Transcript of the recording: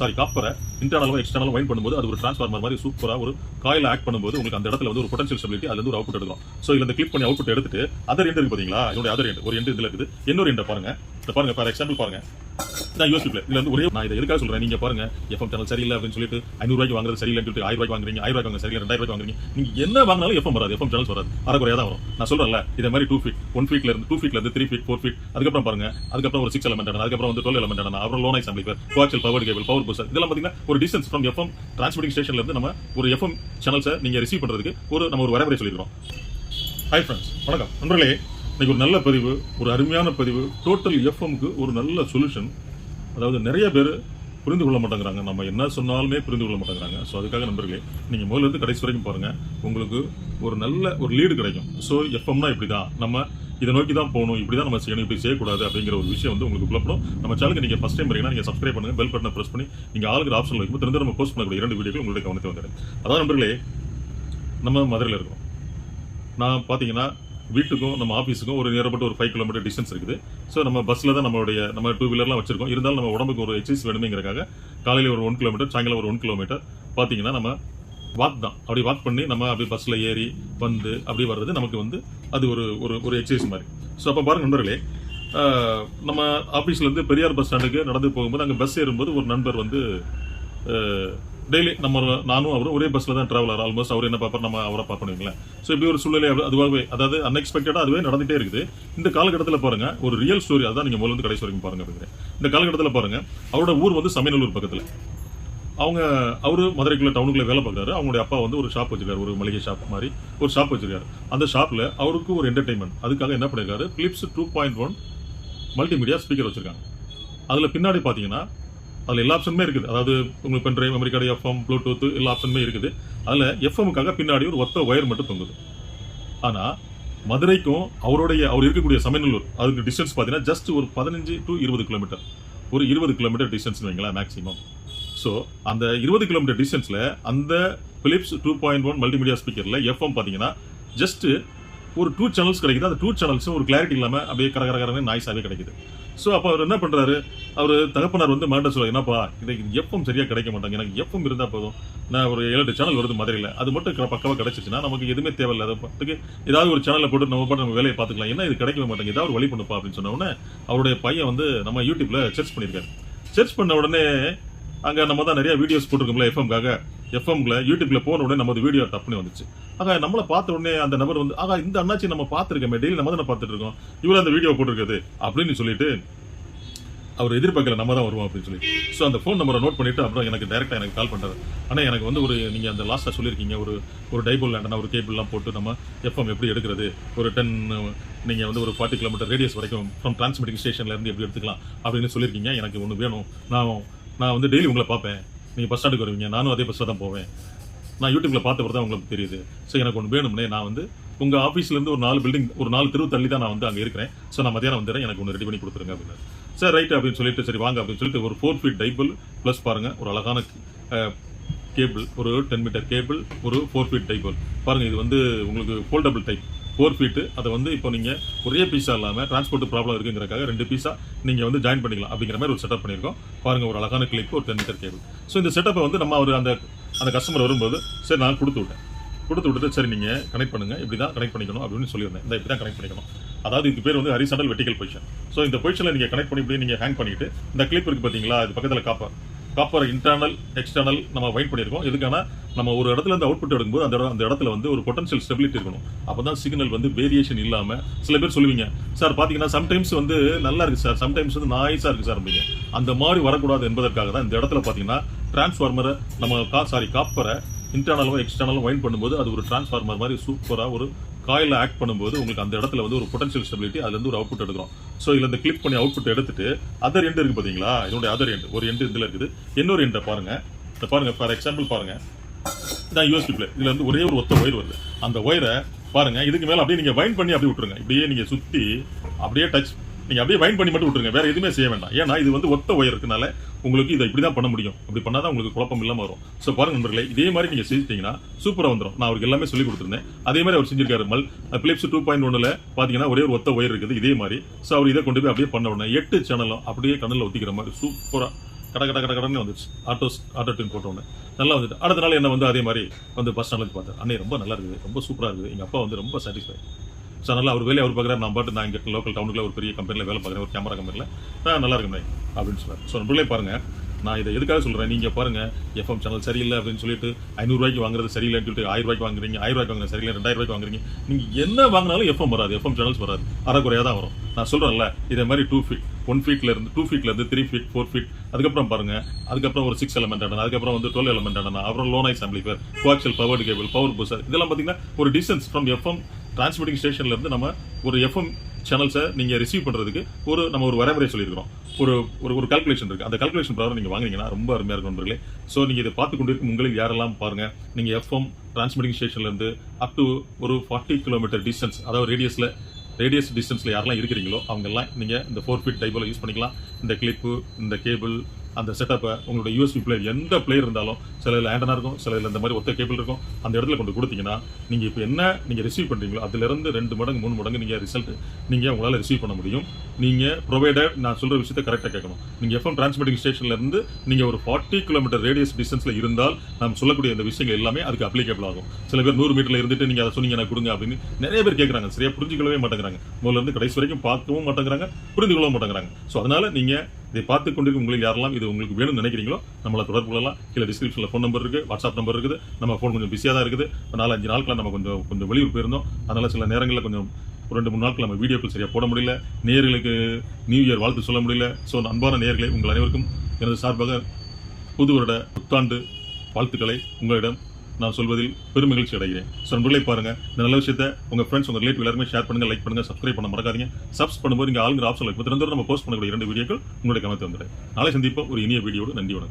Sorry காப்பரை இன்டர்னலும் எக்ஸ்டர்னலும் wind பண்ணும்போது அது ஒரு டிரான்ஸ்ஃபார்மர் மாதிரி சூப்பராக ஒரு காயில் ஆக்ட் பண்ணும்போது உங்களுக்கு அந்த இடத்துல வந்து ஒரு பொட்டன்ஷியல் ஸ்டெபிலிட்டி அதுல இருந்து ஒரு அவுட்புட் எடுக்கும் சோ இதில் இந்த கிளிக் பண்ணி அவுட்புட் எடுத்துட்டு அதர் எண்டு இருக்கு பாத்தீங்களா? இதோட அதர் எண்டு ஒரு எண்டு இதுல இருக்குது. இன்னொரு எண்டை பாருங்க. இந்த பாருங்க ஃபார் எக்ஸாம்பிள் பாருங்க. நான் யோசிக்கல இதுல வந்து ஒரே நான் இதை எதுக்காக சொல்றேன்? நீங்க பாருங்க எஃப்எம் சேனல் சரியில்லை அப்படின்னு சொல்லிட்டு ஐநூறு ரூபாய்க்கு வாங்குறது சரியில்லைன்னு சொல்லிட்டு ஆயிரம் ரூபாய்க்கு வாங்குறீங்க. ஆயிரம் ரூபாய்க்கு வாங்க சரியில்லை ரெண்டாயிரம் ரூபாய் வாங்குறீங்க. நீங்க என்ன வாங்கினாலும் எஃப்எம் வராது. எஃப்எம் சேனல்ஸ் வராது. அரைக்குறையா தான் வரும். நான் சொல்றேன்ல இதே மாதிரி டூ ஃபீட் ஒன் ஃபீட்ல இருந்து டூ ஃபீட்ல இருந்து த்ரீ ஃபீட் ஃபோர் ஃபீட் அதுக்கப்புறம் பாருங்க அதுக்கப்புறம் ஒரு சிக்ஸ் எலமெண்ட் அதுக்கப்புறம் வந்து டுவெல் எலமெண்ட் அப்புறம் low noise amplifier coaxial power cable power booster இதெல்லாம் பாத்தீங்கன்னா ஒரு டிஸ்டன்ஸ் ஃப்ரம் எஃப்எம் டிரான்ஸ்மிட்டிங் ஸ்டேஷன்ல இருந்து நம்ம ஒரு எஃப்எம் சேனல்ஸை நீங்க ரிசீவ் பண்றதுக்கு ஒரு நம்ம ஒரு வரைமுறை சொல்லிருக்கோம் ஹை ஃப்ரெண்ட்ஸ் வணக்கம். நண்பர்களே இன்னைக்கு ஒரு நல்ல பதிவு ஒரு அருமையான பதிவு. டோட்டல் எஃப்எம்க்கு ஒரு நல்ல சொல்யூஷன் அதாவது நிறைய பேர் புரிந்து கொள்ள மாட்டேங்கிறாங்க. நம்ம என்ன சொன்னாலுமே புரிந்து கொள்ள மாட்டேங்கிறாங்க. ஸோ அதுக்காக நண்பர்களே நீங்கள் முதல்ல இருந்து கடைசி வரைக்கும் பாருங்கள் உங்களுக்கு ஒரு நல்ல ஒரு லீடு கிடைக்கும். ஸோ எஃப்எம்னா இப்படி தான் நம்ம இதை நோக்கி தான் போகணும். இப்படி தான் நம்ம செய்யணும். இப்படி செய்யக்கூடாது அப்படிங்கிற ஒரு விஷயம் வந்து உங்களுக்கு புலப்படும். நம்ம சேனலுக்கு நீங்கள் ஃபஸ்ட் டைம் வரீங்கன்னா நீங்கள் சப்ஸ்கிரைப் பண்ணுங்கள் பெல் பட்டனை ப்ரெஸ் பண்ணி நீங்கள் ஆளுங்கிற ஆப்ஷன் வைக்கும் திரும்ப நம்ம போஸ்ட் பண்ணக்கூடிய இரண்டு வீடியோக்கள் உங்களுடைய கவனத்தை வந்துடும். அதான் நண்பர்களே நம்ம மதுரையில் இருக்கோம். நான் பார்த்தீங்கன்னா வீட்டுக்கும் நம்ம ஆஃபீஸுக்கும் ஒரு நேரப்பட்ட ஒரு ஃபைவ் கிலோமீட்டர் டிஸ்டன்ஸ் இருக்குது. ஸோ நம்ம பஸ்ஸில் தான் நம்மளுடைய நம்ம டூ வீலர்லாம் வச்சிருக்கோம். இருந்தாலும் நம்ம உடம்புக்கு ஒரு எக்ஸசைஸ் வேணுமேங்கிறக்காக காலையில் ஒரு ஒன் கிலோமீட்டர் சாயங்காலம் ஒரு ஒன் கிலோமீட்டர் பார்த்தீங்கன்னா நம்ம வாக் தான். அப்படி வாக் பண்ணி நம்ம அப்படி பஸ்ஸில் ஏறி வந்து அப்படி வர்றது நமக்கு வந்து அது ஒரு ஒரு ஒரு எக்ஸசைஸ் மாதிரி. ஸோ அப்போ பாருங்க நண்பர்களே நம்ம ஆஃபீஸ்லேருந்து பெரியார் பஸ் ஸ்டாண்டுக்கு நடந்து போகும்போது அங்கே பஸ் ஏறும்போது ஒரு நண்பர் வந்து டெய்லி நம்ம நானும் அவரும் ஒரே பஸ்ல தான் டிராவலர் ஆல்மோஸ்ட் அவர் என்ன பார்ப்பார்? நம்ம அவரை பார்ப்பணுங்களா ஸோ இப்படி ஒரு சூழ்நிலை அதுவாகவே அதாவது அன்எக்ஸ்பெக்டடாக அதுவே நடந்துகிட்டே இருக்குது. இந்த காலகட்டத்தில் பாருங்க ஒரு ரியல் ஸ்டோரி அதான் நீங்கள் முதல்ல கடைசி வரைக்கும் பாருங்க அப்படிங்கிறேன் இந்த காலகட்டத்தில் பாருங்கள் அவரோட ஊர் வந்து சமையநல்லூர் பக்கத்தில். அவங்க அவர் மதுரைக்குள்ள டவுனுக்குள்ள வேலை பார்க்குறாரு. அவங்களுடைய அப்பா வந்து ஒரு ஷாப் வச்சிருக்காரு ஒரு மளிகை ஷாப் மாதிரி ஒரு ஷாப் வச்சிருக்காரு. அந்த ஷாப்பில் அவருக்கு ஒரு என்டர்டைன்மெண்ட் அதுக்காக என்ன பண்ணியிருக்காரு Philips two point one multimedia speaker வச்சிருக்காங்க. அதில் பின்னாடி பார்த்தீங்கன்னா அதில் எல்லா ஆப்ஷனுமே இருக்குது. அதாவது உங்களுக்கு pen drive memory card FM Bluetooth எல்லா ஆப்ஷனுமே இருக்குது. அதில் எஃப்எம்முக்காக பின்னாடி ஒரு ஒத்த ஒயர் மட்டும் தொங்குது. ஆனால் மதுரைக்கும் அவருடைய அவர் இருக்கக்கூடிய சமயநல்லூர் அதுக்கு டிஸ்டன்ஸ் பார்த்தீங்கன்னா ஜஸ்ட் ஒரு பதினஞ்சு டு இருபது கிலோமீட்டர் ஒரு இருபது கிலோமீட்டர் டிஸ்டன்ஸ் வைங்களேன் மேக்ஸிமம் ஸோ அந்த இருபது கிலோமீட்டர் டிஸ்டன்ஸில் அந்த Philips two point one multimedia ஸ்பீக்கரில் FM பார்த்தீங்கன்னா ஜஸ்ட்டு ஒரு டூ சேனல்ஸ் கிடைக்குது. அந்த டூ சேனல்ஸும் ஒரு கிளாரிட்டி இல்லாமல் அப்படியே கரகரகரன்னு நாய்ஸாகவே கிடைக்குது. ஸோ அப்போ அவர் என்ன பண்ணுறாரு அவர் தகப்பனார் வந்து மாட்ட சொல்ல என்னப்பா இதை எப்பவும் சரியாக கிடைக்க மாட்டாங்க. எனக்கு எப்பவும் இருந்தால் போதும். நான் ஒரு ஏழு சேனல் வருது மதுரையில் அது மட்டும் க- கிடச்சிச்சுன்னா நமக்கு எதுவுமே தேவையில்லை. அதை பார்த்துக்கு ஏதாவது ஒரு சேனலில் போட்டு நம்ம பாட்டு நம்ம வேலையை பார்த்துக்கலாம். என்ன இது கிடைக்கவே மாட்டாங்க ஏதாவது ஒரு வழி பண்ணுப்பா அப்படின்னு சொன்ன அவருடைய பையன் வந்து நம்ம யூடியூப்பில் சர்ச் பண்ணியிருக்காரு. சர்ச் பண்ண உடனே அங்கே நம்ம தான் நிறைய வீடியோஸ் போட்டிருக்கோம்ல எஃப்எம்காக எஃப்எம்ல யூடியூப்ல போன உடனே நமது வீடியோ தப்புனே வந்துச்சு. ஆக நம்மளை பார்த்த உடனே அந்த நபர் வந்து ஆக இந்த அண்ணாச்சி நம்ம பார்த்துருக்கோமே டெய்லி நம்ம தானே பார்த்துட்டு இருக்கோம். இவர் அந்த வீடியோ போட்டிருக்கிறது அப்படின்னு சொல்லிட்டு அவர் எதிர்பார்க்கல நம்ம தான் வருவோம் அப்படின்னு சொல்லி. ஸோ அந்த ஃபோன் நம்பரை நோட் பண்ணிட்டு அப்புறம் எனக்கு டேரெக்டாக எனக்கு கால் பண்றாரு. ஆனால் எனக்கு வந்து ஒரு நீங்கள் அந்த லாஸ்ட்டாக சொல்லியிருக்கீங்க. ஒரு ஒரு டைபோல் லேண்டனா ஒரு கேபிள்லாம் போட்டு நம்ம எஃப்எம் எப்படி எடுக்கிறது? ஒரு டென் நீங்கள் வந்து ஒரு ஃபார்ட்டி கிலோமீட்டர் ரேடியஸ் வரைக்கும் ஃப்ரம் டிரான்ஸ்மிட்டிங் ஸ்டேஷன்லேருந்து எப்படி எடுத்துக்கலாம்? அப்படின்னு சொல்லியிருக்கீங்க. எனக்கு ஒன்று வேணும். நான் நான் வந்து டெய்லி உங்களை பார்ப்பேன். நீங்கள் பஸ் ஸ்டாண்டுக்கு வருவீங்க. நானும் அதே பஸ்ஸில் தான் போவேன். நான் யூடியூப்ல பார்த்த தான் உங்களுக்கு தெரியுது. ஸோ எனக்கு ஒன்று வேணும்னே நான் வந்து உங்கள் ஆஃபீஸ்லேருந்து ஒரு நாலு பில்டிங் ஒரு நாலு தெருவு தள்ளி தான் நான் வந்து அங்கே இருக்கிறேன். ஸோ நான் மதியானம் வந்துடுறேன். எனக்கு ஒன்று ரெடி பண்ணி கொடுத்துருங்க அப்படின்னு சார் ரைட் அப்படின்னு சொல்லிட்டு சரி வாங்க அப்படின்னு சொல்லிட்டு ஒரு ஃபோர் ஃபீட் டைபிள் ப்ளஸ் பாருங்கள் ஒரு அழகான கேபிள் ஒரு டென் மீட்டர் கேபிள் ஒரு ஃபோர் ஃபீட் டைபிள் பாருங்கள் இது வந்து உங்களுக்கு ஃபோல்டபுள் டைப் ஃபோர் ஃபீட்டு அதை வந்து இப்போ நீங்கள் ஒரே பீஸா இல்லாமல் டிரான்ஸ்போர்ட் ப்ராப்ளம் இருக்குங்கிறக்காக ரெண்டு பீஸா நீங்கள் வந்து ஜாயின் பண்ணிக்கலாம் அப்படிங்கிற மாதிரி ஒரு செட்டப் பண்ணியிருக்கோம். பாருங்கள் ஒரு அழகான கிளிப் ஒரு டென் மீட்டர் கேபிள் ஸோ இந்த செட்டப்பை வந்து நம்ம ஒரு அந்த அந்த கஸ்டமர் வரும்போது சரி நான் கொடுத்து விட்டேன். கொடுத்து விட்டுட்டு சரி நீங்கள் கனெக்ட் பண்ணுங்க. இப்படி தான் கனெக்ட் பண்ணிக்கணும் அப்படின்னு சொல்லியிருந்தேன். இந்த இப்படி தான் கனெக்ட் பண்ணிக்கணும். அதாவது இதுக்கு பேர் வந்து ஹரிசாண்டல் வெட்டிக்கல் பொசிஷன் ஸோ இந்த பொசிஷனில் நீங்கள் கனெக்ட் பண்ணி இப்படி ஹேங் பண்ணிட்டு இந்த கிளிப் இருக்குது பார்த்தீங்களா இது பக்கத்தில் காப்பா காப்பர் இன்டர்னல் எக்ஸ்டர்னல் நம்ம வைட் பண்ணியிருக்கோம். எதுக்கான நம்ம ஒரு இடத்துல இருந்து அவுட்புட் எடுக்கும்போது அந்த இடம் அந்த இடத்துல வந்து ஒரு பொட்டன்ஷியல் ஸ்டெபிலிட்டி இருக்கணும். அப்பதான் சிக்னல் வந்து வேரியேஷன் இல்லாம சில பேர் சொல்லுவீங்க சார் பாத்தீங்கன்னா சம்டைம்ஸ் வந்து நல்லா இருக்கு சார். சம்டைம்ஸ் வந்து நாய்ஸா இருக்கு சார் அப்படிங்க. அந்த மாதிரி வரக்கூடாது என்பதற்காக தான் இந்த இடத்துல பாத்தீங்கன்னா டிரான்ஸ்ஃபார்மரை நம்ம கா சாரி காப்பரை இன்டர்னலும் எக்ஸ்டர்னலும் வைண்ட் பண்ணும்போது அது ஒரு டிரான்ஸ்ஃபார்மர் மாதிரி சூப்பராக ஒரு காயில் ஆக்ட் பண்ணும்போது உங்களுக்கு அந்த இடத்துல வந்து ஒரு பொட்டன்ஷியல் ஸ்டெபிலிட்டி அதுலேருந்து ஒரு அவுட்புட் எடுக்கிறோம். ஸோ இதில் இந்த கிளிக் பண்ணி அவுட்புட் எடுத்துட்டு அதர் எண்டு இருக்குது பார்த்தீங்களா இதோட அதர் எண்டு ஒரு எண்டு இதில் இருக்குது. இன்னொரு எண்டை பாருங்கள் இந்த பாருங்கள் ஃபார் எக்ஸாம்பிள் பாருங்கள் இதான் யூஎஸ்பி பிளே இதில் வந்து ஒரே ஒரு ஒத்த ஒயர் வருது. அந்த ஒயரை பாருங்கள் இதுக்கு மேலே அப்படியே நீங்கள் வைண்ட் பண்ணி அப்படியே விட்டுருங்க. இப்படியே நீங்கள் சுற்றி அப்படியே டச் நீங்கள் அப்படியே வைண்ட் பண்ணி மட்டும் விட்டுருங்க. வேற எதுவுமே செய்ய வேண்டாம். ஏன்னா இது வந்து ஒத்த ஒயர் இருக்கனால உங்களுக்கு இதை இப்படி தான் பண்ண முடியும். இப்படி பண்ணாதான் உங்களுக்கு குழப்பம் இல்லாமல் வரும். ஸோ பாருங்க நண்பர்களே இதே மாதிரி நீங்கள் செஞ்சிட்டிங்கன்னா சூப்பராக வந்துடும் நான் அவருக்கு எல்லாமே சொல்லி கொடுத்துருந்தேன். அதே மாதிரி அவர் செஞ்சிருக்காரு மல். பிலிப்ஸ் டூ பாயிண்ட் ஒன்னுல பார்த்தீங்கன்னா ஒரே ஒரு ஒத்த ஒயர் இருக்குது. இதே மாதிரி. ஸோ அவர் இதை கொண்டு போய் அப்படியே பண்ண உடனே எட்டு சேனலும் அப்படியே கண்ணில் ஒத்திக்கிற மாதிரி சூப்பராக கட கட கட கடன்னு வந்துச்சு ஆட்டோஸ் ஆட்டோ டியூன் போட்டோன்னு நல்லா வந்துட்டு. அடுத்த நாள் என்ன வந்து அதே மாதிரி வந்து பஸ் பார்த்தேன் அண்ணே ரொம்ப நல்லா இருக்குது. ரொம்ப சூப்பராக இருக்குது. எங்கள் அப்பா வந்து ரொம்ப சாட்டிஸ்ஃபை ஸோ நல்லா அவர் வேலையை அவர் பார்க்குறாரு. நான் பாட்டு நான் இங்கே லோக்கல் டவுனுக்குள்ள ஒரு பெரிய கம்பெனியில் வேலை பார்க்குறேன். ஒரு கேமரா கம்பெனியில் நல்லா இருக்கேன் அப்படின்னு சொன்னார் ஸோ நம்மளே பாருங்க நான் இதை எதுக்காக சொல்கிறேன் நீங்கள் பாருங்க எஃப்எம் சேனல் சரியில்லை அப்படின்னு சொல்லிட்டு ஐநூறுரூவாய்க்கு வாங்குறது சரியில்லைன்னு சொல்லிட்டு ஆயிரம் ரூபாய்க்கு வாங்குறீங்க ஆயிரம் ரூபாய்க்கு வாங்குறது சரியில்லை ரெண்டாயிரம் ரூபாய்க்கு வாங்குறீங்க. நீங்கள் என்ன வாங்கினாலும் எஃப்எம் வராது. எஃப்எம் சேனல்ஸ் வராது. அறக்குறையாக தான் வரும். நான் சொல்கிறேன்ல இதே மாதிரி டூ ஃபீட் ஒன் ஃபீட்ல இருந்து டூ ஃபீட்ல இருந்து த்ரீ ஃபீட் ஃபோர் ஃபீட் அதுக்கப்புறம் பாருங்க அதுக்கப்புறம் ஒரு சிக்ஸ் எலமெண்ட் ஆடணும் அதுக்கப்புறம் வந்து டுவெல் எலமெண்ட் ஆடணும் அப்புறம் low noise amplifier coaxial power cable power booster இதெல்லாம் பார்த்தீங்கன்னா ஒரு டிஸ்டன்ஸ் ஃப்ரம் எஃப்எம் டிரான்ஸ்மிட்டிங் ஸ்டேஷன்லேருந்து நம்ம ஒரு எஃப்எம் சேனல்ஸை நீங்கள் ரிசீவ் பண்ணுறதுக்கு ஒரு நம்ம ஒரு வரைமுறை சொல்லியிருக்கிறோம். ஒரு ஒரு ஒரு கால்குலேஷன் இருக்குது அந்த கால்குலேஷன் பிரகாரம் நீங்கள் வாங்கினீங்கன்னா ரொம்ப அருமையாக இருக்கும் நண்பர்களே. ஸோ நீங்கள் இதை பார்த்து கொண்டிருக்கும் உங்களில் யாரெல்லாம் பாருங்கள் நீங்கள் எஃப்எம் டிரான்ஸ்மிட்டிங் ஸ்டேஷன்லேருந்து அப் டு ஒரு ஃபார்ட்டி கிலோமீட்டர் டிஸ்டன்ஸ் அதாவது ரேடியஸில் ரேடியஸ் டிஸ்டன்ஸில் யாரெல்லாம் இருக்கிறீங்களோ அவங்கெல்லாம் நீங்கள் இந்த ஃபோர் ஃபீட் டைப்பில் யூஸ் பண்ணிக்கலாம். இந்த கிளிப்பு இந்த கேபிள் அந்த செட்டப்பை உங்களோட யூஎஸ்பி பிளேயர் எந்த பிளேயர் இருந்தாலும் சில இதில் ஆண்டனா இருக்கும் சில இதில் இந்த மாதிரி ஒத்த கேபிள் இருக்கும். அந்த இடத்துல கொண்டு கொடுத்தீங்கன்னா நீங்கள் இப்போ என்ன நீங்கள் ரிசீவ் பண்ணுறீங்களோ அதிலிருந்து ரெண்டு மடங்கு மூணு மடங்கு நீங்கள் ரிசல்ட் நீங்கள் உங்களால் ரிசீவ் பண்ண முடியும். நீங்கள் ப்ரொவைடர் நான் சொல்கிற விஷயத்தை கரெக்டாக கேட்கணும். நீங்கள் எஃப்எம் டிரான்ஸ்மிட்டிங் ஸ்டேஷன்லேருந்து நீங்கள் ஒரு ஃபார்ட்டி கிலோமீட்டர் ரேடியஸ் டிஸ்டன்ஸில் இருந்தால் நாம் சொல்லக்கூடிய இந்த விஷயங்கள் எல்லாமே அதுக்கு அப்ளிகேபிள் ஆகும். சில பேர் நூறு மீட்டரில் இருந்துட்டு நீங்கள் அதை சொன்னீங்க எனக்கு கொடுங்க அப்படின்னு நிறைய பேர் கேட்குறாங்க சரியாக புரிஞ்சுக்கொள்ளவே மாட்டேங்கிறாங்க. முதல்ல இருந்து கடைசி வரைக்கும் பார்க்கவும் மாட்டேங்கிறாங்க புரிந்து கொள்ளவும் மாட்டேங்கிறாங்க. ஸோ அதனால் நீங்கள் இதை பார்த்து கொண்டிருக்கும் உங்களுக்கு யாரெல்லாம் இது உங்களுக்கு வேணும்னு நினைக்கிறீங்களோ நம்மளை தொடர்பு கொள்ளலாம். கீழே டிஸ்கிரிப்ஷனில் ஃபோன் நம்பர் இருக்குது வாட்ஸ்அப் நம்பர் இருக்குது. நம்ம ஃபோன் கொஞ்சம் பிஸியாக தான் இருக்குது. இப்போ நாலஞ்சு நாட்கள் நம்ம கொஞ்சம் கொஞ்சம் வெளியூர் போயிருந்தோம். அதனால் சில நேரங்களில் கொஞ்சம் ஒரு ரெண்டு மூணு நாட்கள் நம்ம வீடியோக்கள் சரியாக போட முடியல. நேர்களுக்கு நியூ இயர் வாழ்த்து சொல்ல முடியல. ஸோ அன்பான நேர்களை உங்கள் அனைவருக்கும் எனது சார்பாக புது வருட புத்தாண்டு வாழ்த்துக்களை உங்களிடம் நான் சொல்வதில் பெரும் மகிழ்ச்சி அடைகிறேன். ஸோ நண்பர்களை பாருங்க. இந்த நல்ல விஷயத்தை உங்க ஃப்ரெண்ட்ஸ் உங்க ரிலேட்டிவ் எல்லாருமே ஷேர் பண்ணுங்க லைக் பண்ணுங்க சப்ஸ்கிரைப் பண்ண மறக்காதீங்க. சப்ஸ் பண்ணும்போது இங்க ஆளுங்கிற ஆப்ஷன் இருக்கு. திறந்தோடு நம்ம போஸ்ட் பண்ணக்கூடிய இரண்டு வீடியோக்கள் உங்களுடைய கவனத்தை வந்துடுறேன் நாளை சந்திப்போம். ஒரு இனிய வீடியோடு நன்றி வணக்கம்.